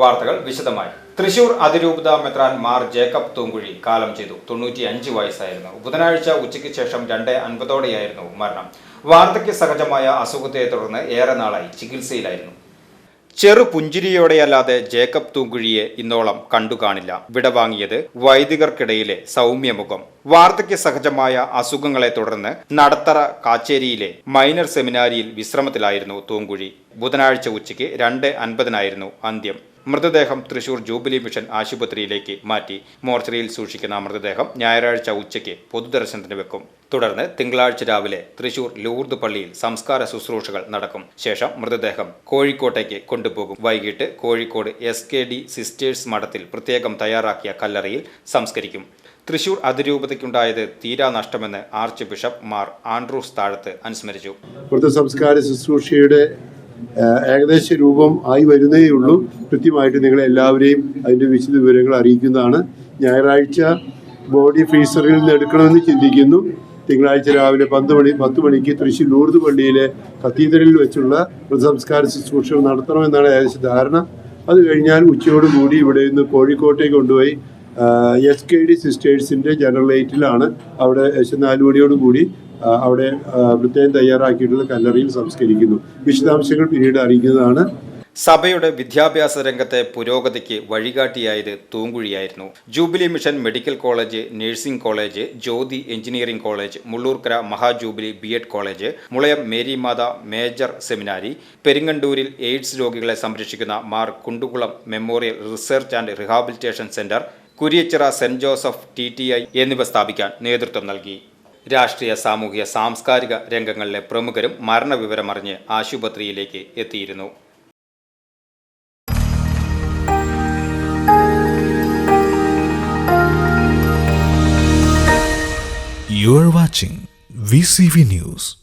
വാർത്തകൾ വിശദമായി. തൃശൂർ അതിരൂപത മെത്രാൻ മാർ ജേക്കബ് തൂങ്കുഴി കാലം ചെയ്തു. തൊണ്ണൂറ്റി അഞ്ച് വയസ്സായിരുന്നു. ബുധനാഴ്ച ഉച്ചയ്ക്ക് ശേഷം രണ്ട് അൻപതോടെയായിരുന്നു മരണം. വാർദ്ധക്യ സഹജമായ അസുഖത്തെ തുടർന്ന് ഏറെ നാളായി ചികിത്സയിലായിരുന്നു. ചെറു പുഞ്ചിരിയോടെയല്ലാതെ ജേക്കബ് തൂങ്കുഴിയെ ഇന്നോളം കണ്ടുകാണില്ല. വിടവാങ്ങിയത് വൈദികർക്കിടയിലെ സൗമ്യമുഖം. വാർദ്ധക്യ സഹജമായ അസുഖങ്ങളെ തുടർന്ന് നടത്തറ കാച്ചേരിയിലെ മൈനർ സെമിനാരിയിൽ വിശ്രമത്തിലായിരുന്നു തൂങ്കുഴി. ബുധനാഴ്ച ഉച്ചയ്ക്ക് രണ്ട് അൻപതിനായിരുന്നു അന്ത്യം. മൃതദേഹം തൃശൂർ ജൂബിലി മിഷൻ ആശുപത്രിയിലേക്ക് മാറ്റി മോർച്ചറിയിൽ സൂക്ഷിക്കുന്ന മൃതദേഹം ഞായറാഴ്ച ഉച്ചയ്ക്ക് പൊതുദർശനത്തിന് വെക്കും. തുടർന്ന് തിങ്കളാഴ്ച രാവിലെ തൃശൂർ ലൂർദ് പള്ളിയിൽ സംസ്കാര ശുശ്രൂഷകൾ നടക്കും. ശേഷം മൃതദേഹം കോഴിക്കോട്ടേക്ക് കൊണ്ടുപോകും. വൈകിട്ട് Kozhikode S K D sisters മഠത്തിൽ പ്രത്യേകം തയ്യാറാക്കിയ കല്ലറയിൽ സംസ്കരിക്കും. തൃശൂർ അതിരൂപതയ്ക്കുണ്ടായത് തീരാ നഷ്ടമെന്ന് ആർച്ച് ബിഷപ്പ് മാർ ആൻഡ്രൂസ് താഴത്ത് അനുസ്മരിച്ചു. സംസ്കാര ശുശ്രൂഷയുടെ ഏകദേശ രൂപം ആയി വരുന്നേ ഉള്ളൂ. കൃത്യമായിട്ട് നിങ്ങളെ എല്ലാവരെയും അതിന്റെ വിശദ വിവരങ്ങൾ അറിയിക്കുന്നതാണ്. ഞായറാഴ്ച ബോഡി ഫ്രീസറിൽ നിന്ന് എടുക്കണമെന്ന് ചിന്തിക്കുന്നു. തിങ്കളാഴ്ച രാവിലെ പന്ത് മണി പത്ത് മണിക്ക് തൃശ്ശൂർ ലൂർദ് പള്ളിയിലെ കത്തീഡ്രലിൽ വെച്ചുള്ള മൃതസംസ്കാര ശുശ്രൂഷകൾ നടത്തണമെന്നാണ് ഏകദേശം ധാരണ. അത് കഴിഞ്ഞാൽ ഉച്ചയോടുകൂടി ഇവിടെ നിന്ന് കോഴിക്കോട്ടേക്ക് കൊണ്ടുപോയി എസ് കെ ഡി സിസ്റ്റേഴ്സിന്റെ ജനറൽ എയ്റ്റിലാണ് അവിടെ നാല് മണിയോടുകൂടി അവിടെ പ്രത്യേകം തയ്യാറാക്കിയിട്ടുള്ള കല്ലറിയിൽ സംസ്കരിക്കുന്നു. വിശദാംശങ്ങൾ പിന്നീട് അറിയിക്കുന്നതാണ്. സഭയുടെ വിദ്യാഭ്യാസ രംഗത്തെ പുരോഗതിക്ക് വഴികാട്ടിയായത് തൂങ്കുഴിയായിരുന്നു. Jubilee mission medical college nursing college Jyothi engineering college Mullurkara മഹാജൂബിലി B Ed college Mulayam Marymatha major seminary പെരിങ്ങണ്ടൂരിൽ AIDS രോഗികളെ സംരക്ഷിക്കുന്ന Mar Kundukulam memorial research and rehabilitation centre Kuriachira Saint Joseph T T I എന്നിവ സ്ഥാപിക്കാൻ നേതൃത്വം നൽകി രാഷ്ട്രീയ സാമൂഹിക സാംസ്കാരിക രംഗങ്ങളിലെ പ്രമുഖരും മരണവിവരമറിഞ്ഞ് ആശുപത്രിയിലേക്ക് എത്തിയിരുന്നു You are watching VCV News.